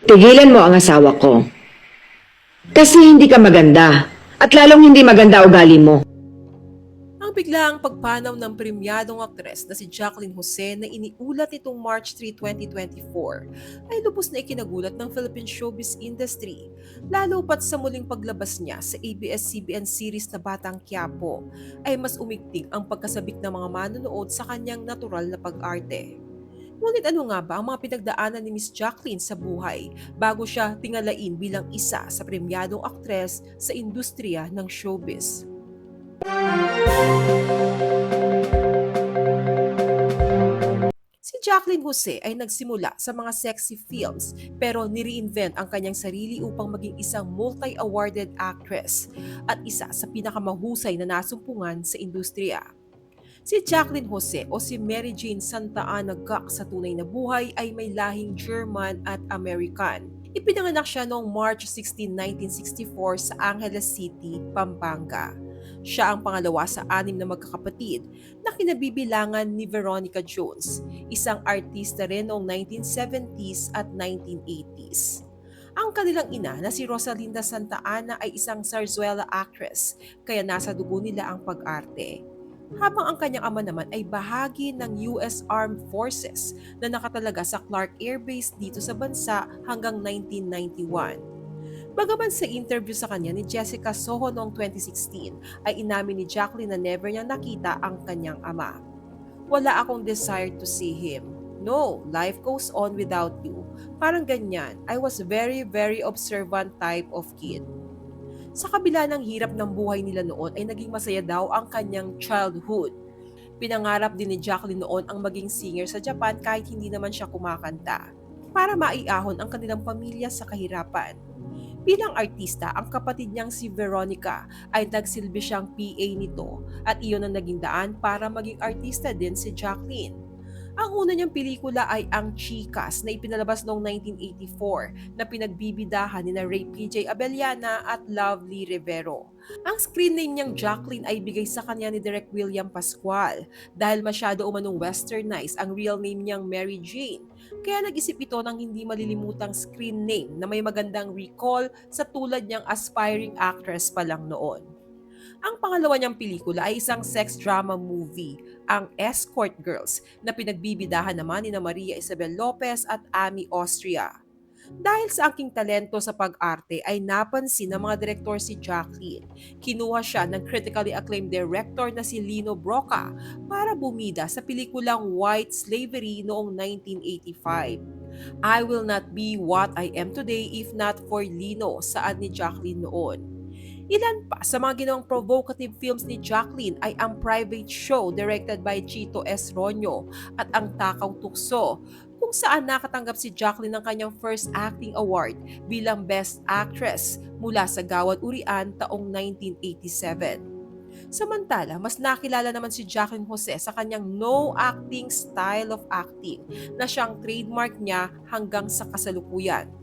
Tigilan mo ang asawa ko. Kasi hindi ka maganda. At lalong hindi maganda ugali mo. Ang biglaang pagpanaw ng premyadong aktres na si Jacqueline Jose na iniulat nitong March 3, 2024 ay lubos na ikinagulat ng Philippine showbiz industry, lalo pat sa muling paglabas niya sa ABS-CBN series na Batang Quiapo ay mas umigting ang pagkasabik ng mga manonood sa kanyang natural na pag-arte. Ngunit ano nga ba ang mga pinagdaanan ni Miss Jacqueline sa buhay bago siya tingalain bilang isa sa premyadong aktres sa industriya ng showbiz? Si Jacqueline Jose ay nagsimula sa mga sexy films pero nireinvent ang kanyang sarili upang maging isang multi-awarded actress at isa sa pinakamahusay na nasumpungan sa industriya. Si Jacqueline Jose o si Mary Jane Santa Ana Gak sa tunay na buhay ay may lahing German at American. Ipinanganak siya noong March 16, 1964 sa Angeles City, Pampanga. Siya ang pangalawa sa anim na magkakapatid na kinabibilangan ni Veronica Jones, isang artista rin noong 1970s at 1980s. Ang kanilang ina na si Rosalinda Santa Ana ay isang zarzuela actress, kaya nasa dugo nila ang pag-arte. Habang ang kanyang ama naman ay bahagi ng US Armed Forces na nakatalaga sa Clark Air Base dito sa bansa hanggang 1991. Bagaman sa interview sa kanya ni Jessica Soho noong 2016 ay inamin ni Jacqueline na never niya nakita ang kanyang ama. Wala akong desire to see him. No, life goes on without you. Parang ganyan. I was very, very observant type of kid. Sa kabila ng hirap ng buhay nila noon ay naging masaya daw ang kanyang childhood. Pinangarap din ni Jacqueline noon ang maging singer sa Japan kahit hindi naman siya kumakanta para maiahon ang kanilang pamilya sa kahirapan. Bilang artista, ang kapatid niyang si Veronica ay nagsilbi siyang PA nito at iyon ang naging daan para maging artista din si Jacqueline. Ang una niyang pelikula ay Ang Chicas na ipinalabas noong 1984 na pinagbibidahan ni na Ray PJ Abellana at Lovely Rivero. Ang screen name niyang Jacqueline ay bigay sa kanya ni Direk William Pascual dahil masyado umanong westernized ang real name niyang Mary Jane. Kaya nag-isip ito ng hindi malilimutang screen name na may magandang recall sa tulad niyang aspiring actress pa lang noon. Ang pangalawa niyang pelikula ay isang sex drama movie, ang Escort Girls, na pinagbibidahan naman ni Maria Isabel Lopez at Amy Austria. Dahil sa aking talento sa pag-arte ay napansin ng mga direktor si Jacqueline. Kinuha siya ng critically acclaimed director na si Lino Broca para bumida sa pelikulang White Slavery noong 1985. I will not be what I am today if not for Lino, saad ni Jacqueline noon. Ilan pa sa mga ginawang provocative films ni Jacqueline ay ang Private Show directed by Chito S. Ronyo at ang Takaw Tukso kung saan nakatanggap si Jacqueline ng kanyang first acting award bilang Best Actress mula sa Gawad Urian taong 1987. Samantala, mas nakilala naman si Jacqueline Jose sa kanyang no acting style of acting na siyang trademark niya hanggang sa kasalukuyan.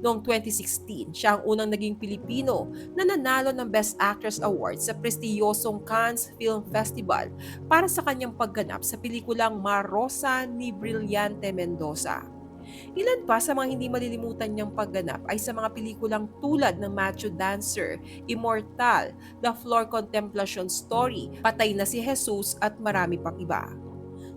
Noong 2016, siya ang unang naging Pilipino na nanalo ng Best Actress Award sa prestiyosong Cannes Film Festival para sa kanyang pagganap sa pelikulang Marosa ni Brillante Mendoza. Ilan pa sa mga hindi malilimutan niyang pagganap ay sa mga pelikulang tulad ng Macho Dancer, Immortal, The Floor Contemplation Story, Patay na si Jesus at marami pang iba.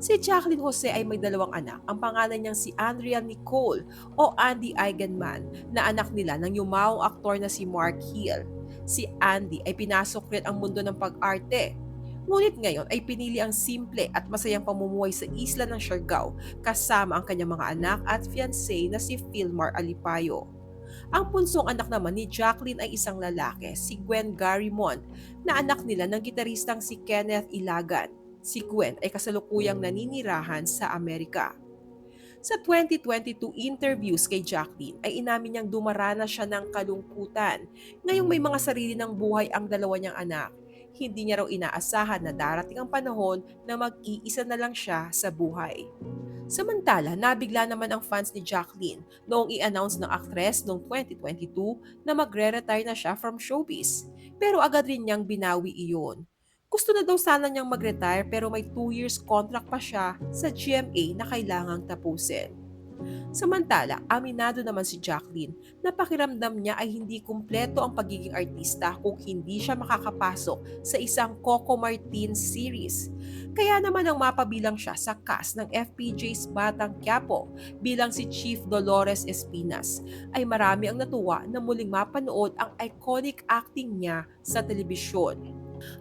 Si Jacqueline Jose ay may dalawang anak. Ang pangalan niyang si Andrea Nicole o Andy Eigenman na anak nila ng yumaong aktor na si Mark Hill. Si Andy ay pinasok rin ang mundo ng pag-arte. Ngunit ngayon ay pinili ang simple at masayang pamumuhay sa isla ng Siargao kasama ang kanyang mga anak at fiancé na si Philmar Alipayo. Ang punsong anak naman ni Jacqueline ay isang lalaki, si Gwen Garimond, na anak nila ng gitaristang si Kenneth Ilagan si Gwen ay kasalukuyang naninirahan sa Amerika. Sa 2022 interviews kay Jacqueline ay inamin niyang dumaranas siya ng kalungkutan ngayong may mga sarili ng buhay ang dalawa niyang anak. Hindi niya raw inaasahan na darating ang panahon na mag-iisa na lang siya sa buhay. Samantala, nabigla naman ang fans ni Jacqueline noong i-announce ng aktres noong 2022 na magre-retire na siya from showbiz. Pero agad rin niyang binawi iyon. Gusto na daw sana niyang mag-retire pero may 2 years contract pa siya sa GMA na kailangang tapusin. Samantala, aminado naman si Jacqueline na pakiramdam niya ay hindi kumpleto ang pagiging artista kung hindi siya makakapasok sa isang Coco Martin series. Kaya naman ang mapabilang siya sa cast ng FPJ's Batang Quiapo bilang si Chief Dolores Espinas ay marami ang natuwa na muling mapanood ang iconic acting niya sa telebisyon.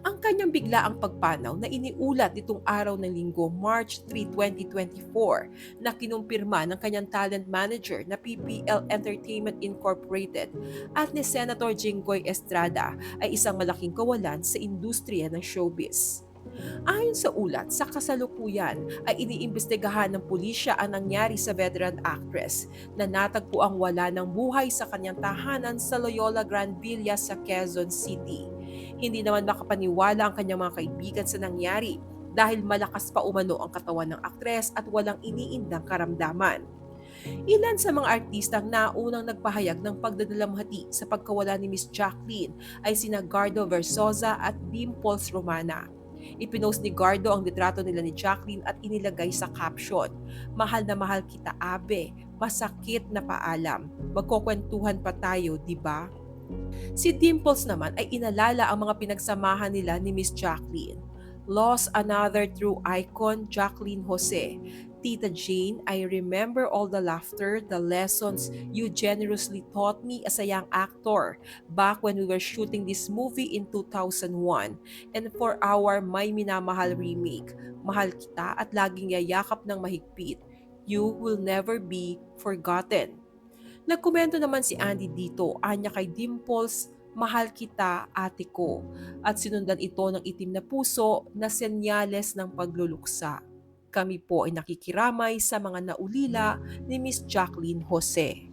Ang kanyang biglaang pagpanaw na iniulat nitong araw ng linggo, March 3, 2024, na kinumpirma ng kanyang talent manager na PPL Entertainment Incorporated at ni Senator Jinggoy Estrada ay isang malaking kawalan sa industriya ng showbiz. Ayon sa ulat, sa kasalukuyan ay iniimbestigahan ng pulisya ang nangyari sa veteran actress na natagpo ang wala ng buhay sa kanyang tahanan sa Loyola Grand Villa sa Quezon City. Hindi naman makapaniwala ang kanyang mga kaibigan sa nangyari dahil malakas pa umano ang katawan ng aktres at walang iniindang karamdaman. Ilan sa mga artistang naunang nagpahayag ng pagdadalamhati sa pagkawala ni Miss Jacqueline ay sina Gardo Versosa at Dimples Romana. Ipinost ni Gardo ang litrato nila ni Jacqueline at inilagay sa caption, Mahal na mahal kita abe, masakit na paalam, magkukwentuhan pa tayo, di ba? Si Dimples naman ay inalala ang mga pinagsamahan nila ni Miss Jacqueline. Lost another true icon, Jacqueline Jose. Tita Jane, I remember all the laughter, the lessons you generously taught me as a young actor back when we were shooting this movie in 2001 and for our May Minamahal remake. Mahal kita at laging yayakap ng mahigpit. You will never be forgotten. Nagkomento naman si Andy dito, anya kay Dimples, mahal kita ate ko. At sinundan ito ng itim na puso na senyales ng pagluluksa. Kami po ay nakikiramay sa mga naulila ni Miss Jacqueline Jose.